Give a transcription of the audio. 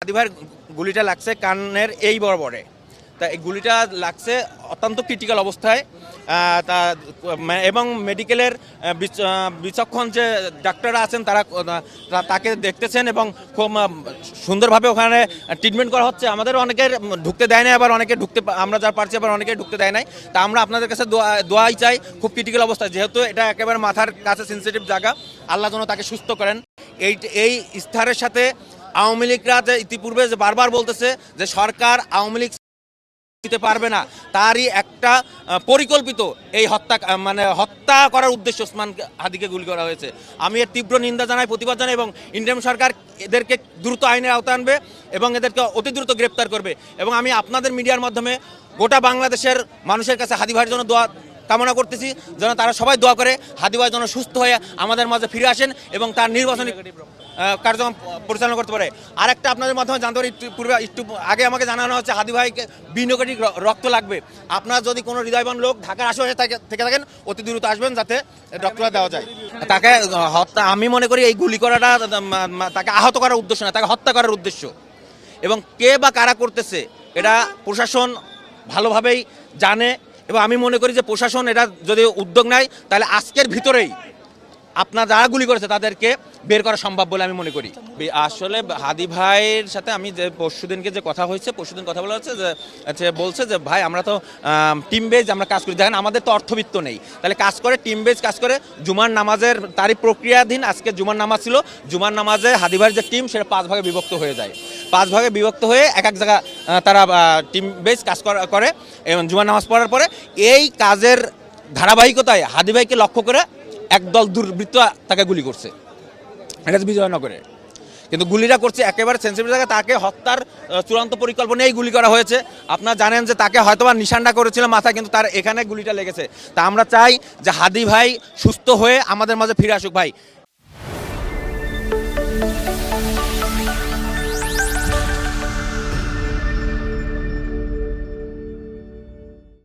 হাদি ভাইয়ের গুলিটা লাগছে কানের এই বরাবরে। তা এই গুলিটা লাগছে অত্যন্ত ক্রিটিক্যাল অবস্থায়। তা এবং মেডিকেলের বিচক্ষণ যে ডাক্তাররা আছেন তারা তাকে দেখতেছেন এবং খুব সুন্দরভাবে ওখানে ট্রিটমেন্ট করা হচ্ছে। আমাদের অনেকের ঢুকতে দেয় না আবার অনেকে ঢুকতে আমরা যা পারছি আবার অনেকে ঢুকতে দেয় নাই। তা আমরা আপনাদের কাছে দোয়া- দোয়াই চাই খুব ক্রিটিক্যাল অবস্থা যেহেতু এটা একেবারে মাথার কাছে সেন্সিটিভ জায়গা। আল্লাহ যেন তাকে সুস্থ করেন। এই এই ইস্তারের সাথে আওয়ামী লীগরা যে ইতিপূর্বে যে বারবার বলতেছে যে সরকার আওয়ামী লীগ দিতে পারবে না, তারই একটা পরিকল্পিত এই হত্যা মানে হত্যা করার উদ্দেশ্য ওসমান হাদিকে গুলি করা হয়েছে। আমি এর তীব্র নিন্দা জানাই, প্রতিবাদ জানাই এবং ইন্ডিয়ান সরকার এদেরকে দ্রুত আইনের আওতায় আনবে এবং এদেরকে অতি দ্রুত গ্রেপ্তার করবে। এবং আমি আপনাদের মিডিয়ার মাধ্যমে গোটা বাংলাদেশের মানুষের কাছে হাদি ভাইয়ের জন্য দোয়া কামনা করতেছি যেন তারা সবাই দোয়া করে হাদি ভাই যেন সুস্থ হয়ে আমাদের মাঝে ফিরে আসেন এবং তার নির্বাচনী কার্যক্রম পরিচালনা করতে পারে। আর একটা আপনাদের মাধ্যমে জানতে পারি পূর্বে একটু আগে আমাকে জানানো হচ্ছে হাদি ভাইকে বিনিয়োগের রক্ত লাগবে। আপনার যদি কোনো হৃদয়বান লোক ঢাকার আশেপাশে থাকে- থেকে থাকেন, অতি দ্রুত আসবেন যাতে রক্তটা দেওয়া যায়। তাকে হত্যা, আমি মনে করি এই গুলি করাটা তাকে আহত করার উদ্দেশ্য না, তাকে হত্যা করার উদ্দেশ্য। এবং কে বা কারা করতেছে, এটা প্রশাসন ভালোভাবেই জানে এবং আমি মনে করি যে প্রশাসন এটা যদি উদ্যোগ নেয়, তাহলে আজকের ভিতরেই আপনার যারা গুলি করেছে তাদেরকে বের করা সম্ভব বলে আমি মনে করি। আসলে হাদি ভাইয়ের সাথে আমি যে পরশুদিনকে যে কথা হয়েছে, পরশুদিন কথা বলা হচ্ছে যে বলছে যে, ভাই, আমরা তো টিম বেজ আমরা কাজ করি। দেখেন, আমাদের তো অর্থবিত্ত নেই। তাহলে কাজ করে টিম বেজ কাজ করে, জুমার নামাজের তারই প্রক্রিয়াধীন আজকে জুমার নামাজ ছিল। জুমার নামাজে হাদি ভাইয়ের যে টিম সেটা পাঁচ ভাগে বিভক্ত হয়ে যায়। পাঁচ ভাগে বিভক্ত হয়ে এক এক জায়গা তারা টিম বেস কাজ করে এবং জুমা নামাজ পড়ার পরে এই কাজের ধারাবাহিকতায় হাদি ভাইকে লক্ষ্য করে একদল দুর্বৃত্ত তাকে গুলি করছে। এটা বিজয়নগরে। কিন্তু গুলিটা করছে একেবারে সেন্সিটিভ জায়গায়, তাকে হত্যার চূড়ান্ত পরিকল্পনায় গুলি করা হয়েছে। আপনারা জানেন যে তাকে হয়তো বা নিশানটা করেছিল মাথায়, কিন্তু তার এখানে গুলিটা লেগেছে। তা আমরা চাই যে হাদি ভাই সুস্থ হয়ে আমাদের মাঝে ফিরে আসুক ভাই। Podcast.